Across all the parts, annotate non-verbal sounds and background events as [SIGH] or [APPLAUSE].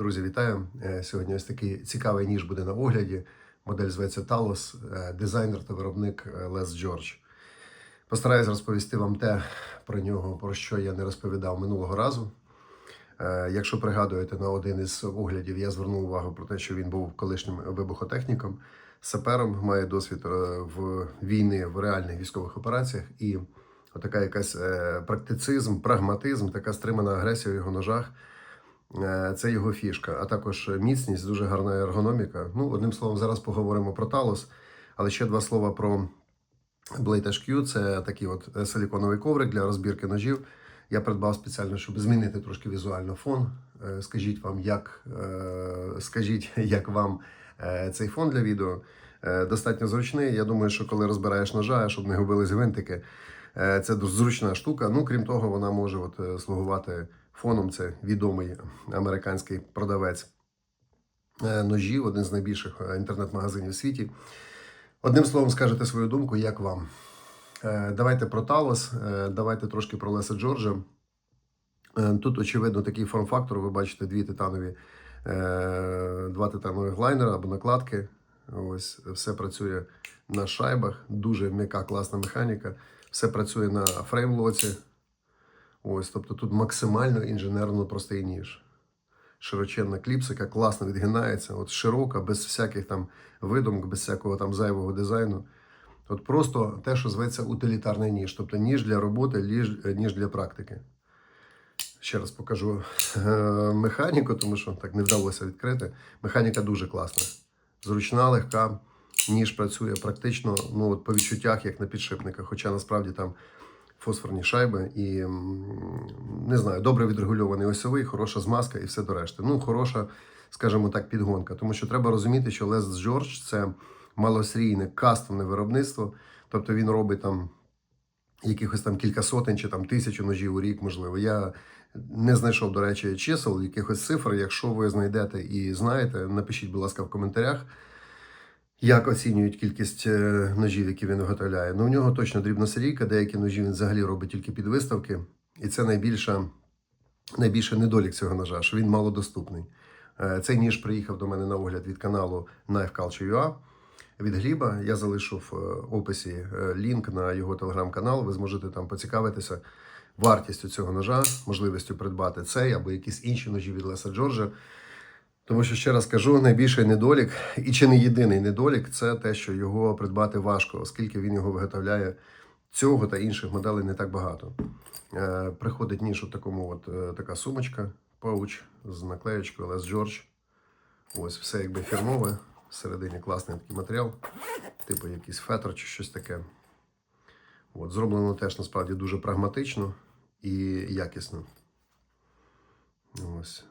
Друзі, вітаю! Е, Сьогодні ось такий цікавий ніж буде на огляді. Модель зветься Talos, е, дизайнер та виробник Les George. Постараюсь розповісти вам те про нього, про що я не розповідав минулого разу. Е, Якщо пригадуєте, на один із оглядів я звернув увагу про те, що він був колишнім вибухотехніком, сапером, має досвід в війни в реальних військових операціях і отака якась практицизм, прагматизм, така стримана агресія в його ножах. Е, Це його фішка, а також міцність, дуже гарна ергономіка. Ну, одним словом, зараз поговоримо про Talos, але ще два слова про Blade HQ. Це такий от е, силіконовий коврик для розбірки ножів. Я придбав спеціально, щоб змінити трошки візуально фон. Е, Скажіть вам, як, скажіть, [LAUGHS] як вам цей фон для відео. Достатньо зручний. Я думаю, що коли розбираєш ножа, щоб не губились гвинтики, це зручна штука. Ну, крім того, вона може от, слугувати фоном. Це відомий американський продавець е, ножів, один з найбільших е, інтернет-магазинів в світі. Одним словом, скажете свою думку, як вам. Е, Давайте про Талос, давайте трошки про Леса Джорджа. Тут, очевидно, такий форм-фактор. Ви бачите дві титанові, два титанових глайнера або накладки. Ось все працює на шайбах. Дуже м'яка, класна механіка. Все працює на фреймлоці. Ось, тобто тут максимально інженерно простий ніж. Широченна кліпсика, класно відгинається, от широка, без всяких там видумок, без всякого там зайвого дизайну. От просто те, що зветься утилітарний ніж, тобто ніж для роботи, ніж, ніж для практики. Ще раз покажу е, механіку, тому що так не вдалося відкрити. Механіка дуже класна. Зручна, легка, ніж працює практично ну, от по відчуттях, як на підшипниках. Хоча насправді там фосфорні шайби і не знаю, добре відрегульований осьовий, хороша змазка і все до решти. Ну, хороша, скажімо так, підгонка. Тому що треба розуміти, що Les George це малосерійне кастомне виробництво. Тобто він робить там якихось там кілька сотень чи там тисячу ножів у рік, можливо. Я не знайшов, до речі, чисел, якихось цифр. Якщо ви знайдете і знаєте, напишіть, будь ласка, в коментарях. Як оцінюють кількість е, ножів, які він виготовляє? Ну, у нього точно дрібна серійка, деякі ножі він взагалі робить тільки під виставки. І це найбільша, найбільший недолік цього ножа, що він малодоступний. Е, Цей ніж приїхав до мене на огляд від каналу Knife Culture UA від Гліба. Я залишу в е, описі е, лінк на його телеграм-канал. Ви зможете там поцікавитися вартістю цього ножа, можливістю придбати цей або якісь інші ножі від Леса Джорджа. Тому що ще раз кажу, найбільший недолік, і чи не єдиний недолік, це те, що його придбати важко, оскільки він його виготовляє цього та інших моделей не так багато. Е, приходить ніж у такому от е, така сумочка, пауч з наклеєчкою Les George. Ось все якби фірмове. Всередині класний такий матеріал, типу якийсь фетр чи щось таке. От, зроблено теж насправді дуже прагматично і якісно. Ось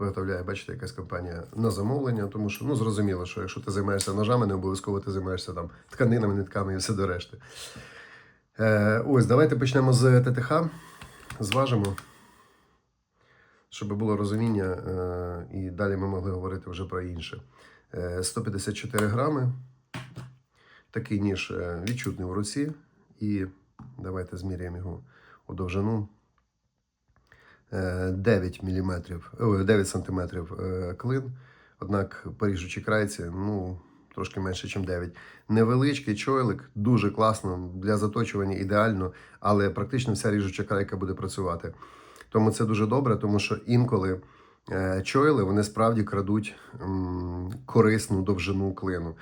виготовляє, бачите, якась компанія на замовлення, тому що ну зрозуміло, що якщо ти займаєшся ножами, не обов'язково ти займаєшся там тканинами, нитками і все до решти. Е, ось, давайте почнемо з ТТХ. Зважимо, щоб було розуміння, е, і далі ми могли говорити вже про інше. Е, 154 грами. Такий ніж е, відчутний в руці. І давайте зміряємо його у довжину. Е, 9 мм, 9 см клин. Однак по ріжучій крайці, ну, трошки менше, ніж 9. Невеличкий чойлик, дуже класно для заточування ідеально, але практично вся ріжуча крайка буде працювати. Тому це дуже добре, тому що інколи е, чойли вони справді крадуть корисну довжину клину.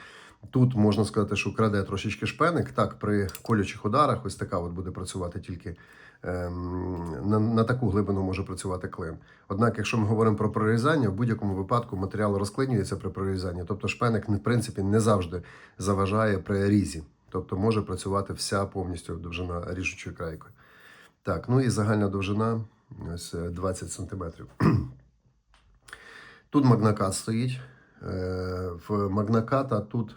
Тут можна сказати, що краде трошечки шпеник. Так, при колючих ударах, ось така от буде працювати тільки ем, на, на таку глибину може працювати клин. Однак, якщо ми говоримо про прорізання, в будь-якому випадку матеріал розклинюється при прорізанні. Тобто шпеник, в принципі, не завжди заважає при різі. Тобто може працювати вся повністю довжина ріжучої крайкою. Так, ну і загальна довжина ось е, 20 см. [CLEARS THROAT] Тут магнакат стоїть. Е, В магнаката тут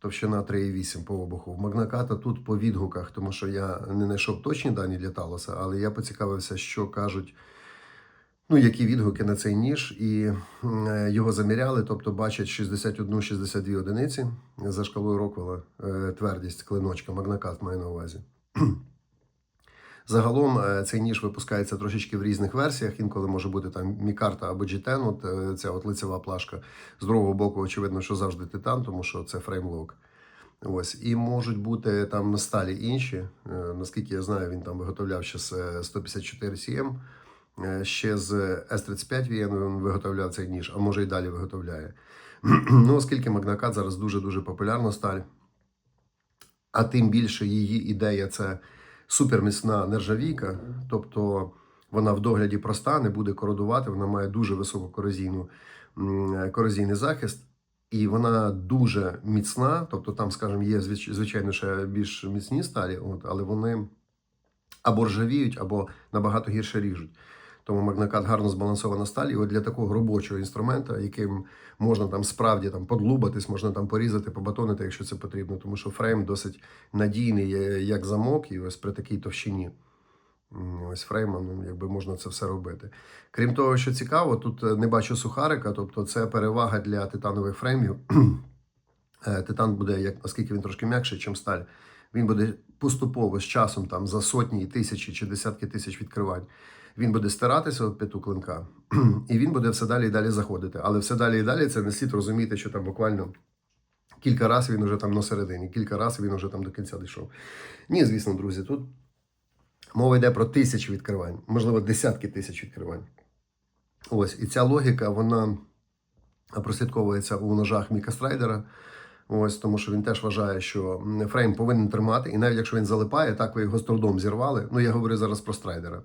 товщина 3,8 по обуху. В магнаката тут по відгуках, тому що я не знайшов точні дані для Талоса, але я поцікавився, що кажуть, ну, які відгуки на цей ніж, і е, його заміряли, тобто бачать 61-62 одиниці за шкалою Роквелла, е, твердість клиночка, магнакат маю на увазі. Загалом е, цей ніж випускається трошечки в різних версіях. Інколи може бути там мікарта або G10, от е, ця от лицева плашка. З другого боку, очевидно, що завжди титан, тому що це фреймлок. Ось і можуть бути там сталі інші. Е, Наскільки я знаю, він там виготовляв ще з е, 154 CM, е, ще з S35 він виготовляв цей ніж, а може і далі виготовляє. [CLEARS THROAT] ну, оскільки Магнакат зараз дуже-дуже популярна сталь, а тим більше її ідея це суперміцна нержавійка, тобто вона в догляді проста, не буде кородувати, вона має дуже високу корозійну, корозійний захист. І вона дуже міцна, тобто там, скажімо, є звич- звичайно ще більш міцні сталі, от, але вони або ржавіють, або набагато гірше ріжуть. Тому магнакат гарно збалансована сталь. І от для такого робочого інструмента, яким можна там справді там подлубатись, можна там порізати, побатонити, якщо це потрібно, тому що фрейм досить надійний, е, як замок, і ось при такій товщині. Ось фрейма, ну якби можна це все робити. Крім того, що цікаво, тут е, не бачу сухарика, тобто це перевага для титанових фреймів. [CLEARS THROAT] Е, Титан буде, як оскільки він трошки м'якший, ніж сталь, він буде поступово з часом там за сотні, тисячі чи десятки тисяч відкривань. Він буде стиратися від п'яту клинка, [CLEARS THROAT] і він буде все далі і далі заходити. Але все далі і далі це не слід розуміти, що там буквально кілька разів він вже там на середині, кілька разів він вже там до кінця дійшов. Ні, звісно, друзі, тут мова йде про тисячі відкривань, можливо, десятки тисяч відкривань. Ось, і ця логіка, вона прослідковується у ножах Міка Страйдера. Ось тому, що він теж вважає, що фрейм повинен тримати, і навіть якщо він залипає, так ви його з трудом зірвали. Ну я говорю зараз про страйдера.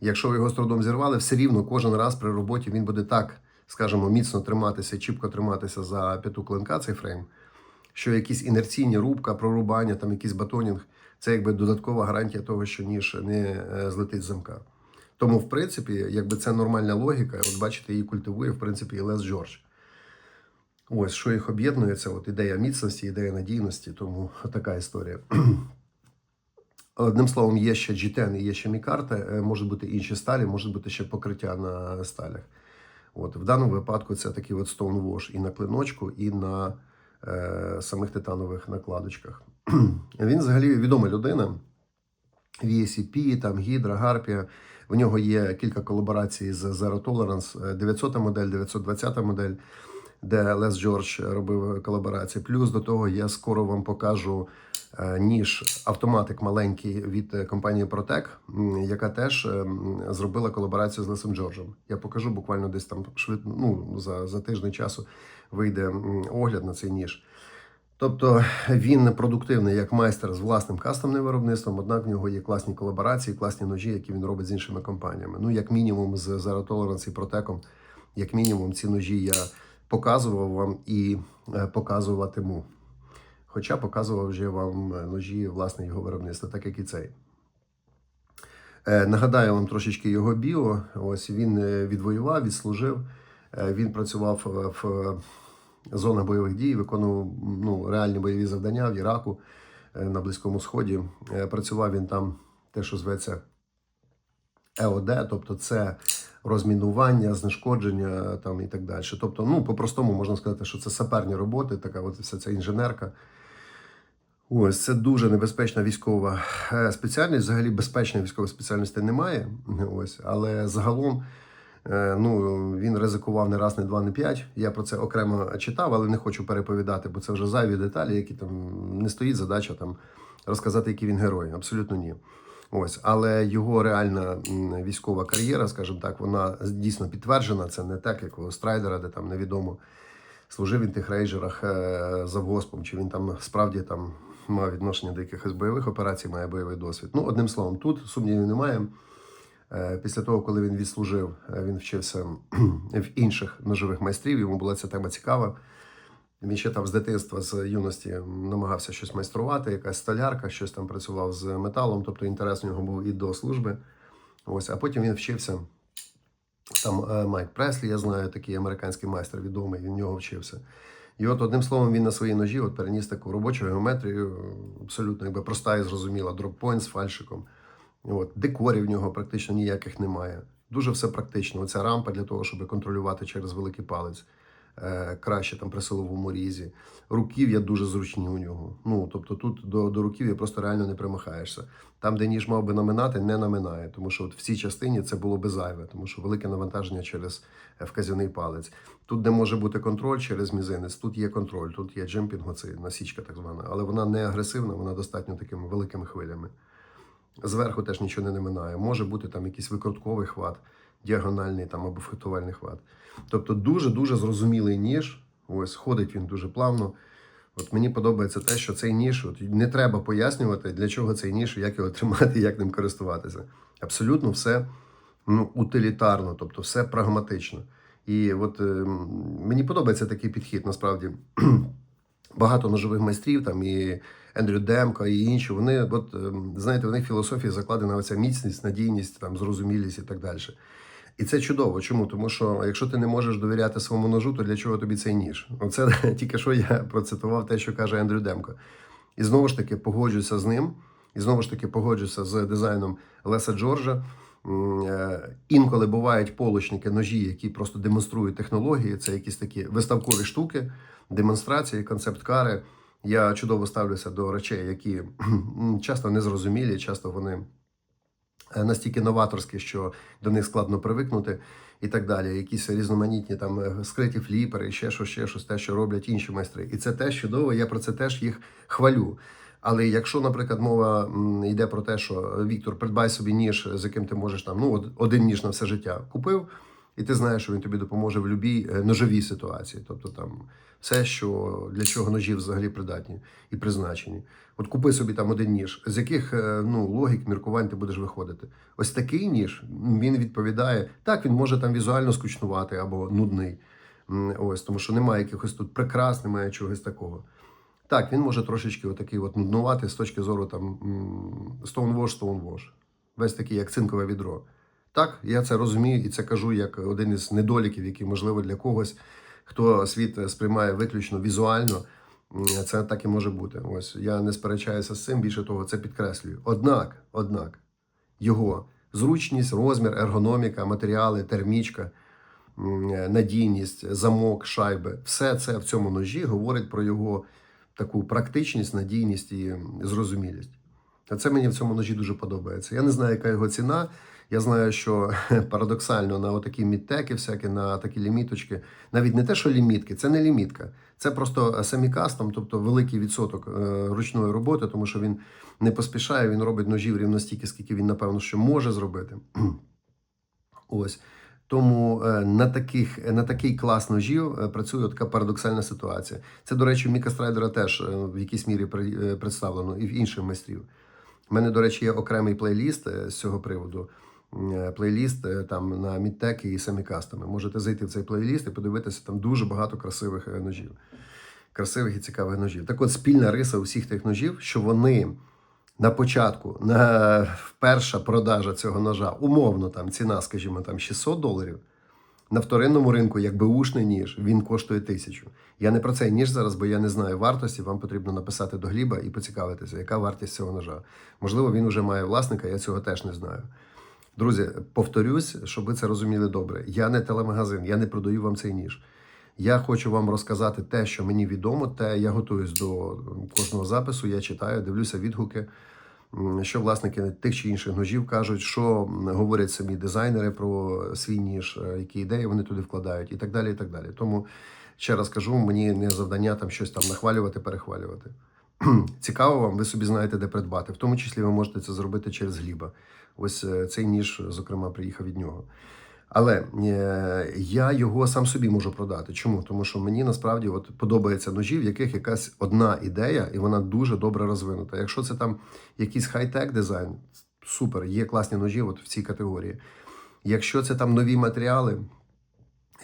Якщо ви його з трудом зірвали, все рівно кожен раз при роботі він буде так, скажімо, міцно триматися, чіпко триматися за п'яту клинка цей фрейм, що якісь інерційні рубка, прорубання, там якийсь батонінг, це якби додаткова гарантія того, що ніж не е, злетить з замка. Тому, в принципі, якби це нормальна логіка, от бачите, її культивує, в принципі, і Лес Джордж. Ось що їх об'єднує, це от ідея міцності, ідея надійності, тому така історія. Одним словом, є ще G10 і є ще мікарта, е, можуть бути інші сталі, може бути ще покриття на сталях. От, в даному випадку це такий от Stonewash і на клиночку, і на е, самих титанових накладочках. [CLEARS THROAT] Він взагалі відома людина. VSCP, там Гідра, Гарпія. В нього є кілька колаборацій з Zero Tolerance, е, 900 модель, 920 модель, де Лес Джордж робив колаборації. Плюс до того я скоро вам покажу е, ніж автоматик маленький від е, компанії Protec, яка теж е, зробила колаборацію з Лесом Джорджем. Я покажу буквально десь там швид, ну, за, за тиждень часу вийде огляд на цей ніж. Тобто він продуктивний як майстер з власним кастомним виробництвом, однак в нього є класні колаборації, класні ножі, які він робить з іншими компаніями. Ну, як мінімум, з Zero Tolerance і Протеком, як мінімум, ці ножі я показував вам і е, показуватиму. Хоча показував вже вам е, ножі власне його виробництва, так як і цей. Е, Нагадаю вам трошечки його біо. Ось він е, відвоював, відслужив. Він працював в зонах бойових дій, виконував ну, реальні бойові завдання в Іраку на Близькому Сході. Працював він там те, що зветься ЕОД, тобто це розмінування, знешкодження там і так далі. Тобто, ну, по-простому можна сказати, що це саперні роботи, така от вся ця інженерка. Ось це дуже небезпечна військова е, спеціальність. Взагалі безпечної військової спеціальності немає. Ось, але загалом е, ну, він ризикував не раз, не два, не п'ять. Я про це окремо читав, але не хочу переповідати, бо це вже зайві деталі, які там не стоїть задача там розказати, який він герой. Абсолютно ні. Ось, але його реальна військова кар'єра, скажімо так, вона дійсно підтверджена. Це не так, як у Страйдера, де там невідомо служив він тих рейджерах е, завгоспом, чи він там справді там мав відношення до якихось бойових операцій, має бойовий досвід. Ну, одним словом, тут сумнівів немає. Е, Після того, коли він відслужив, е, він вчився [CLEARS THROAT] в інших ножових майстрів. Йому була ця тема цікава. Він ще там з дитинства, з юності намагався щось майструвати, якась столярка, щось там працював з металом, тобто інтерес у нього був і до служби. Ось, а потім він вчився. Там е, Майк Преслі, я знаю, такий американський майстер відомий, він в нього вчився. І от одним словом, він на своїй ножі от переніс таку робочу геометрію, абсолютно якби проста і зрозуміла, дроппойнт з фальшиком. От, декорів в нього практично ніяких немає. Дуже все практично. Оця рампа для того, щоб контролювати через великий палець. Е, краще там при силовому різі. Руків'я дуже зручні у нього. Ну тобто тут до, до руків'я просто реально не примахаєшся. Там, де ніж мав би наминати, не наминає, тому що от в цій частині це було би зайве, тому що велике навантаження через е, вказівний палець. Тут, де може бути контроль через мізинець, тут є контроль, тут є джемпінг, оце насічка так звана, але вона не агресивна, вона достатньо такими великими хвилями. Зверху теж нічого не наминає. Може бути там якийсь викрутковий хват, діагональний там або фехтувальний хват. Тобто дуже-дуже зрозумілий ніж. Ось ходить він дуже плавно. От мені подобається те, що цей ніж, от не треба пояснювати, для чого цей ніж, як його тримати, як ним користуватися. Абсолютно все ну, утилітарно, тобто все прагматично. І от е, мені подобається такий підхід, насправді. [CLEARS THROAT] Багато ножових майстрів, там і Ендрю Демко, і інші. Вони, от, ем, знаєте, в них філософії закладена оця міцність, надійність, там, зрозумілість і так далі. І це чудово. Чому? Тому що якщо ти не можеш довіряти своєму ножу, то для чого тобі цей ніж? Оце [LAUGHS] тільки що я процитував те, що каже Ендрю Демко. І знову ж таки погоджуюся з ним, і знову ж таки погоджуюся з дизайном Леса Джорджа. Е, Інколи бувають полочники, ножі, які просто демонструють технології. Це якісь такі виставкові штуки, демонстрації, концепт-кари. Я чудово ставлюся до речей, які [CLEARS THROAT] часто незрозумілі, часто вони настільки новаторські, що до них складно привикнути, і так далі. Якісь різноманітні там е, скриті фліпери, ще щось, ще щось, те, що роблять інші майстри. І це теж чудово. Я про це теж їх хвалю. Але якщо, наприклад, мова йде про те, що Віктор, придбай собі ніж, з яким ти можеш там, ну один ніж на все життя купив, і ти знаєш, що він тобі допоможе в будь-якій ножовій ситуації. Тобто там все, що для чого ножі взагалі придатні і призначені. От купи собі там один ніж, з яких е, ну, логік, міркувань ти будеш виходити. Ось такий ніж він відповідає. Так, він може там візуально скучнувати або нудний. Ось, тому що немає якихось тут прикрас, немає чогось такого. Так, він може трошечки отакий от нуднувати з точки зору там Stonewash, Stonewash. Весь такий, як цинкове відро. Так, я це розумію і це кажу як один із недоліків, який, можливо, для когось, хто світ сприймає виключно візуально, це так і може бути. Ось я не сперечаюся з цим, більше того, це підкреслюю. Однак, однак, його зручність, розмір, ергономіка, матеріали, термічка, надійність, замок, шайби, все це в цьому ножі говорить про його таку практичність, надійність і зрозумілість. А це мені в цьому ножі дуже подобається. Я не знаю, яка його ціна. Я знаю, що [LAUGHS] парадоксально на отакі мідтеки, всякі, на такі ліміточки, навіть не те, що лімітки, це не лімітка. Це просто семікастом, тобто великий відсоток е, ручної роботи, тому що він не поспішає, він робить ножів рівно стільки, скільки він, напевно, що може зробити. [CLEARS THROAT] Ось. Тому е, на таких на такий клас ножів е, працює така парадоксальна ситуація. Це, до речі, Міка Страйдера теж е, в якійсь мірі е, представлено і в інших майстрів. У мене, до речі, є окремий плейліст е, з цього приводу. Е, Плейліст е, там на мідтеки і семікастами. Можете зайти в цей плейліст і подивитися там дуже багато красивих е, ножів. Красивих і цікавих ножів. Так от спільна риса усіх тих ножів, що вони на початку, на перша продажа цього ножа, умовно там ціна, скажімо, там 600 доларів. На вторинному ринку, як беушний ніж, він коштує тисячу. Я не про цей ніж зараз, бо я не знаю вартості. Вам потрібно написати до Гліба і поцікавитися, яка вартість цього ножа. Можливо, він вже має власника, я цього теж не знаю. Друзі, повторюсь, щоб ви це розуміли добре. Я не телемагазин, я не продаю вам цей ніж. Я хочу вам розказати те, що мені відомо, те я готуюсь до кожного запису, я читаю, дивлюся відгуки, що власники тих чи інших ножів кажуть, що говорять самі дизайнери про свій ніж, е, які ідеї вони туди вкладають, і так далі. і так далі. Тому ще раз кажу, мені не завдання там щось там нахвалювати, перехвалювати. [CLEARS THROAT] Цікаво вам, ви собі знаєте, де придбати. В тому числі ви можете це зробити через Гліба. Ось е, цей ніж, зокрема, приїхав від нього. Але е, я його сам собі можу продати. Чому? Тому що мені насправді от подобаються ножі, в яких якась одна ідея, і вона дуже добре розвинута. Якщо це там якийсь хай-тек дизайн, супер, є класні ножі от в цій категорії. Якщо це там нові матеріали,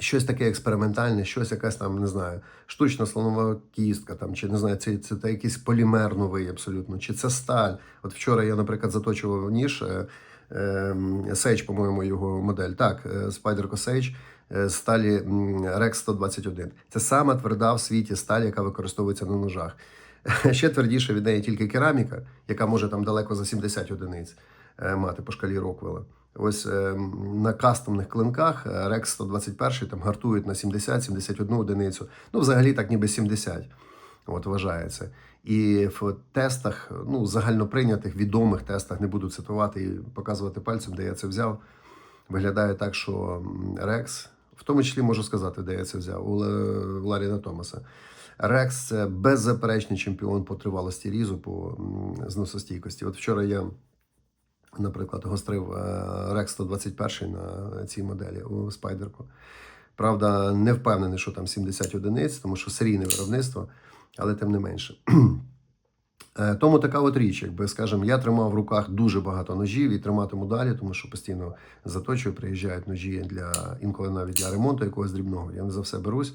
щось таке експериментальне, щось якась там, не знаю, штучна слонова кістка, там, чи не знаю, це, це, це якийсь полімер новий абсолютно, чи це сталь. От вчора я, наприклад, заточував ніж. Сейдж, по-моєму, його модель. Так, Sage е, з сталі Rex 121. Це сама тверда в світі сталь, яка використовується на ножах. [LAUGHS] Ще твердіше від неї тільки кераміка, яка може там далеко за 70 одиниць е, мати по шкалі Роквелла. Ось е, на кастомних клинках е, Rex 121 там гартують на 70-71 одиницю. Ну, взагалі так ніби 70. От вважається. І в тестах, ну, загальноприйнятих, відомих тестах, не буду цитувати і показувати пальцем, де я це взяв. Виглядає так, що Rex, в тому числі можу сказати, де я це взяв, у Ларіна Томаса. Рекс це беззаперечний чемпіон по тривалості різу, по зносостійкості. От вчора я, наприклад, гострив Рекс 121 на цій моделі у спайдерку. Правда, не впевнений, що там 70 одиниць, тому що серійне виробництво, але тим не менше. Е, Тому така от річ, якби скажімо, я тримав в руках дуже багато ножів і триматиму далі, тому що постійно заточую, приїжджають ножі для інколи навіть для ремонту якогось дрібного. Я не за все берусь.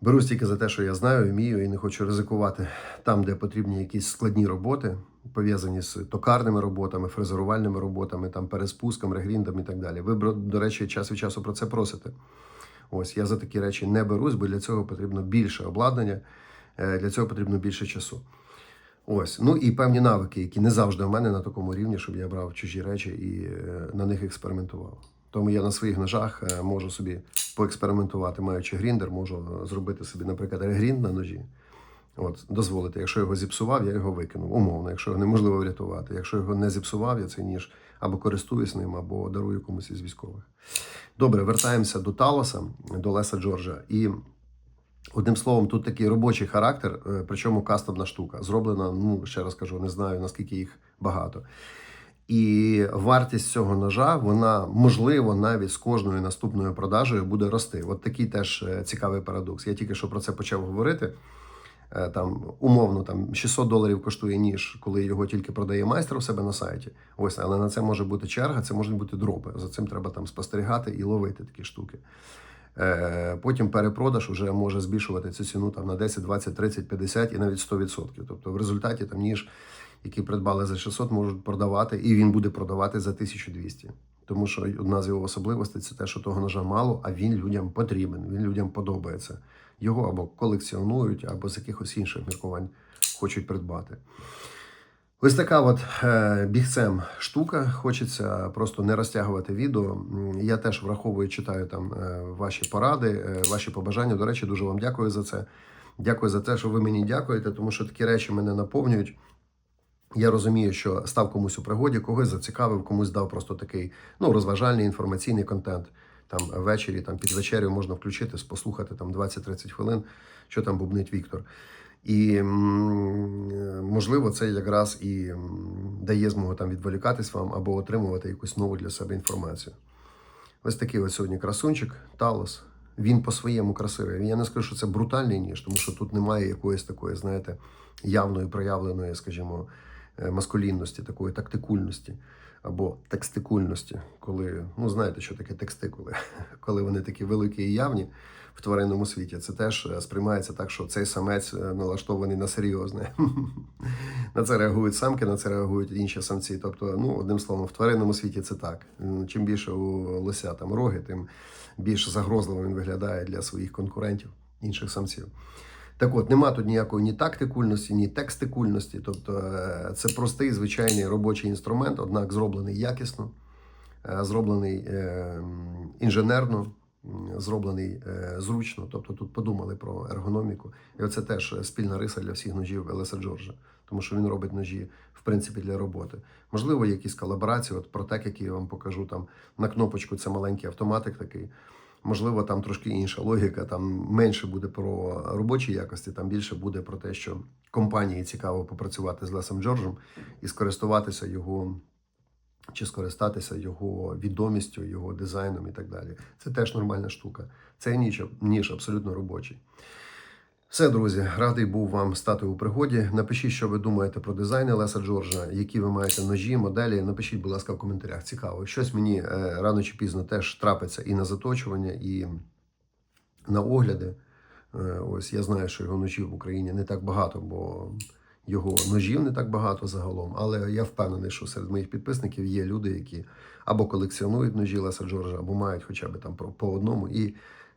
Берусь тільки за те, що я знаю, вмію і не хочу ризикувати там, де потрібні якісь складні роботи, пов'язані з токарними роботами, фрезерувальними роботами, там переспуском, регріндом і так далі. Ви, до речі, час від часу про це просите. Ось я за такі речі не берусь, бо для цього потрібно більше обладнання, е, для цього потрібно більше часу. Ось, ну і певні навики, які не завжди у мене на такому рівні, щоб я брав чужі речі і е, на них експериментував. Тому я на своїх ножах е, можу собі поекспериментувати, маючи гріндер, можу зробити собі, наприклад, регрінд на ножі. От, дозволити, якщо його зіпсував, я його викинув. Умовно, якщо його неможливо врятувати. Якщо його не зіпсував, я цей ніж або користуюсь ним, або дарую комусь із військових. Добре, вертаємося до Талоса, до Леса Джорджа. І Одним словом, тут такий робочий характер, е, причому кастомна штука. Зроблена, ну ще раз кажу, не знаю наскільки їх багато. І вартість цього ножа, вона можливо навіть з кожною наступною продажею буде рости. От такий теж е, цікавий парадокс. Я тільки що про це почав говорити. Е, Там умовно там 600 доларів коштує ніж, коли його тільки продає майстер у себе на сайті. Ось, але на це може бути черга, це можуть бути дропи. За цим треба там спостерігати і ловити такі штуки. Е, Потім перепродаж вже може збільшувати цю ціну там на 10, 20, 30, 50 і навіть 100%. Тобто в результаті там ніж, який придбали за 600, можуть продавати, і він буде продавати за 1200. Тому що одна з його особливостей це те, що того ножа мало, а він людям потрібен, він людям подобається. Його або колекціонують, або з якихось інших міркувань хочуть придбати. Ось така от е, бігцем штука. Хочеться просто не розтягувати відео. Я теж враховую, читаю там е, ваші поради, е, ваші побажання. До речі, дуже вам дякую за це. Дякую за те, що ви мені дякуєте, тому що такі речі мене наповнюють. Я розумію, що став комусь у пригоді, когось зацікавив, комусь дав просто такий ну, розважальний інформаційний контент. Там ввечері, там під вечерю можна включити, послухати там 20-30 хвилин, що там бубнить Віктор. І можливо, це якраз і дає змогу там відволікатись вам або отримувати якусь нову для себе інформацію. Ось такий ось сьогодні красунчик, Талос. Він по-своєму красивий. Я не скажу, що це брутальний ніж, тому що тут немає якоїсь такої, знаєте, явної проявленої, скажімо, маскулінності, такої тактикульності або текстикульності, коли, ну знаєте, що таке текстикули, [LAUGHS] коли вони такі великі і явні в тваринному світі, це теж е, сприймається так, що цей самець е, налаштований на серйозне. [LAUGHS] На це реагують самки, на це реагують інші самці. Тобто, ну, одним словом, в тваринному світі це так. Чим більше у лося там роги, тим більш загрозливо він виглядає для своїх конкурентів, інших самців. Так от, нема тут ніякої ні тактикульності, ні текстикульності. Тобто е, це простий звичайний робочий інструмент, однак зроблений якісно, е, зроблений е, інженерно, зроблений зручно. Тобто тут подумали про ергономіку. І оце теж спільна риса для всіх ножів Елеса Джорджа, тому що він робить ножі в принципі для роботи. Можливо, якісь колаборації, от протек, який я вам покажу там на кнопочку, це маленький автоматик такий. Можливо, там трошки інша логіка, там менше буде про робочі якості, там більше буде про те, що компанії цікаво попрацювати з Лесом Джорджем і скористуватися його чи скористатися його відомістю, його дизайном і так далі. Це теж нормальна штука. Це ніж, ніж абсолютно робочий. Все, друзі, радий був вам стати у пригоді. Напишіть, що ви думаєте про дизайни Леса Джорджа, які ви маєте ножі, моделі. Напишіть, будь ласка, в коментарях. Цікаво. Щось мені е, рано чи пізно теж трапиться і на заточування, і на огляди. Е, ось я знаю, що його ножів в Україні не так багато, бо його ножів не так багато загалом. Але я впевнений, що серед моїх підписників є люди, які або колекціонують ножі Леса Джорджа, або мають хоча б там по одному. І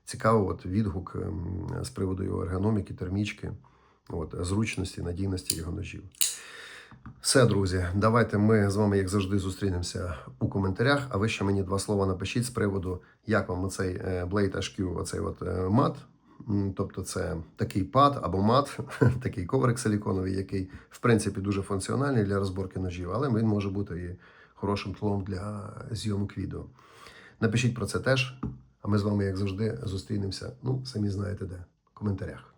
цікаво, от відгук ем, з приводу його ергономіки, термічки, от, зручності, надійності його ножів. Все, друзі, давайте ми з вами, як завжди, зустрінемося у коментарях. А ви ще мені два слова напишіть з приводу, як вам оцей е, Blade HQ, оцей от е, мат. Тобто це такий пад або мат, [LAUGHS] такий коврик силіконовий, який в принципі дуже функціональний для розборки ножів, але він може бути і хорошим тлом для зйомок відео. Напишіть про це теж. А ми з вами, як завжди, зустрінемося. Ну, самі знаєте де. В коментарях.